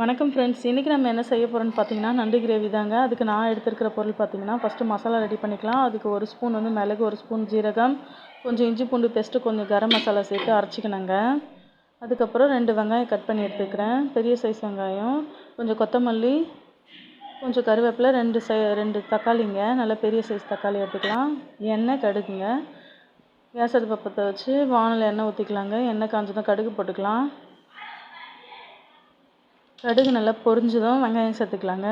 வணக்கம் ஃப்ரெண்ட்ஸ் இன்றைக்கி நம்ம என்ன செய்ய போகிறோம்னு பார்த்தீங்கன்னா நண்டு கிரேவி தாங்க. அதுக்கு நான் எடுத்துருக்கிற பொருள் பார்த்தீங்கன்னா ஃபஸ்ட்டு மசாலா ரெடி பண்ணிக்கலாம். அதுக்கு ஒரு ஸ்பூன் வந்து மிளகு ஒரு ஸ்பூன் ஜீரகம் கொஞ்சம் இஞ்சி பூண்டு பேஸ்ட்டு கொஞ்சம் கரம் மசாலா சேர்த்து அரைச்சிக்கணுங்க. அதுக்கப்புறம் ரெண்டு வெங்காயம் கட் பண்ணி எடுத்துக்கிறேன். பெரிய சைஸ் வெங்காயம் கொஞ்சம் கொத்தமல்லி கொஞ்சம் கருவேப்பிலை ரெண்டு சை ரெண்டு தக்காளிங்க. நல்லா பெரிய சைஸ் தக்காளி எடுத்துக்கலாம். எண்ணெய் கடுகுங்க. கேஸ் அடுப்பை பற்ற வச்சு வானல் எண்ணெய் ஊற்றிக்கலாங்க எண்ணெய் காஞ்சதும் கடுகு போட்டுக்கலாம். கடுகு நல்லா பொரிஞ்சதும் வெங்காயம் சேர்த்துக்கலாங்க.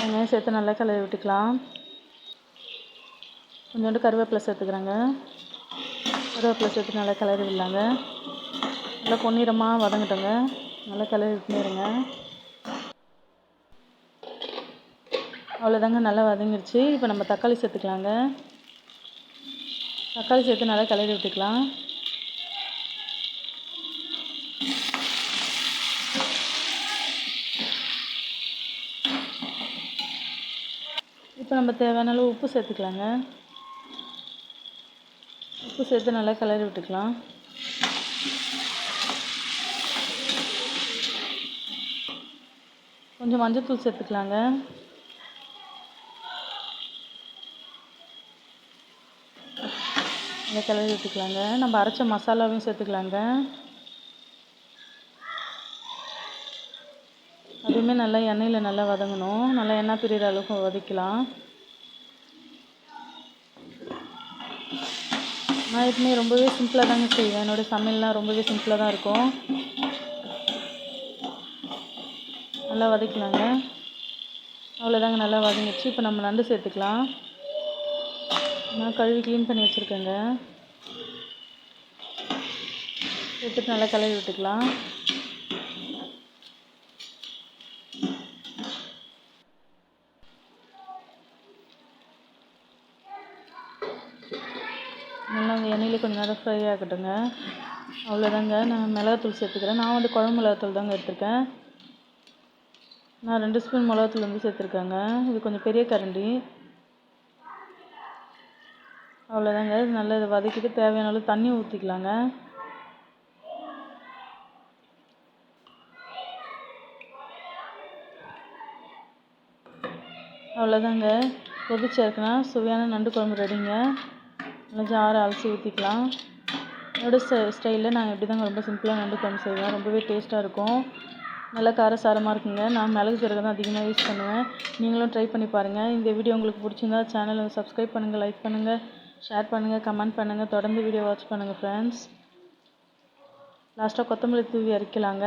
வெங்காயம் சேர்த்து நல்லா கலரி விட்டுக்கலாம். கொஞ்சோண்டு கருவேப்பிலை சேர்த்துக்கிறாங்க. கருவேப்பிலை சேர்த்து நல்லா கலரி விடலாங்க. நல்லா பொன்னிறமாக வதங்கிட்டோங்க. நல்லா கிளறி விட்டுருங்க அவ்வளோதாங்க நல்லா வதங்கிடுச்சு இப்போ நம்ம தக்காளி சேர்த்துக்கலாங்க. தக்காளி சேர்த்து நல்லா கலரி விட்டுக்கலாம். இப்போ நம்ம தேவையான அளவு உப்பு சேர்த்துக்கலாங்க. உப்பு சேர்த்து நல்லா கிளறி விட்டுக்கலாம். கொஞ்சம் மஞ்சத்தூள் சேர்த்துக்கலாங்க. நல்லா கிளறி விட்டுக்கலாங்க. நம்ம அரைச்ச மசாலாவையும் சேர்த்துக்கலாங்க. அதுவுமே நல்லா எண்ணெயில் நல்லா வதங்கணும். நல்லா எண்ணெய் பிரிகிற அளவுக்கு வதக்கலாம். நான் எப்பவுமே ரொம்பவே சிம்பிளாக தாங்க செய்வேன். என்னோடய சமையல்லாம் ரொம்பவே சிம்பிளாக தான் இருக்கும். நல்லா வதக்கலாங்க. அவ்வளோதாங்க நல்லா வதங்கிடுச்சு. இப்போ நம்ம நண்டு சேர்த்துக்கலாம். நான் கழுவி க்ளீன் பண்ணி வச்சுருக்கேங்க. சேர்த்துட்டு நல்லா கழுவி விட்டுக்கலாம். நல்லா அந்த எண்ணெயில் கொஞ்சம் நேரம் ஃப்ரை ஆகட்டுங்க. அவ்வளோதாங்க நான் மிளகாத்தூள் சேர்த்துக்கிறேன். நான் வந்து குழம்பு மிளகாத்தூள் தாங்க எடுத்திருக்கேன். நான் ரெண்டு ஸ்பூன் மிளகாத்தூள் வந்து சேர்த்துருக்கேங்க. இது கொஞ்சம் பெரிய கரண்டி. அவ்வளோதாங்க நல்லா இதை வதக்கிட்டு தேவையான அளவு தண்ணி ஊற்றிக்கலாங்க அவ்வளோதாங்க கொதிச்சிருக்குன்னா சுவையான நண்டு குழம்பு ரெடிங்க நல்லா ஜாரை அலசி ஊற்றிக்கலாம் என்னோட ஸ்டைலில் நாங்கள் இப்படி தாங்க ரொம்ப சிம்பிளாக நண்டு குழம்பு செய்வோம். ரொம்பவே டேஸ்ட்டாக இருக்கும். நல்லா காரசாரமாக இருக்குங்க. நான் மிளகு சீரகம் தான் அதிகமாக யூஸ் பண்ணுவேன். நீங்களும் ட்ரை பண்ணி பாருங்கள் இந்த வீடியோ உங்களுக்கு பிடிச்சிருந்தா சேனலை சப்ஸ்கிரைப் பண்ணுங்கள் லைக் பண்ணுங்கள் ஷேர் பண்ணுங்கள் கமெண்ட் பண்ணுங்கள் தொடர்ந்து வீடியோ வாட்ச் பண்ணுங்கள் ஃப்ரெண்ட்ஸ் லாஸ்ட்டாக கொத்தமல்லி தூவி அரைக்கலாங்க.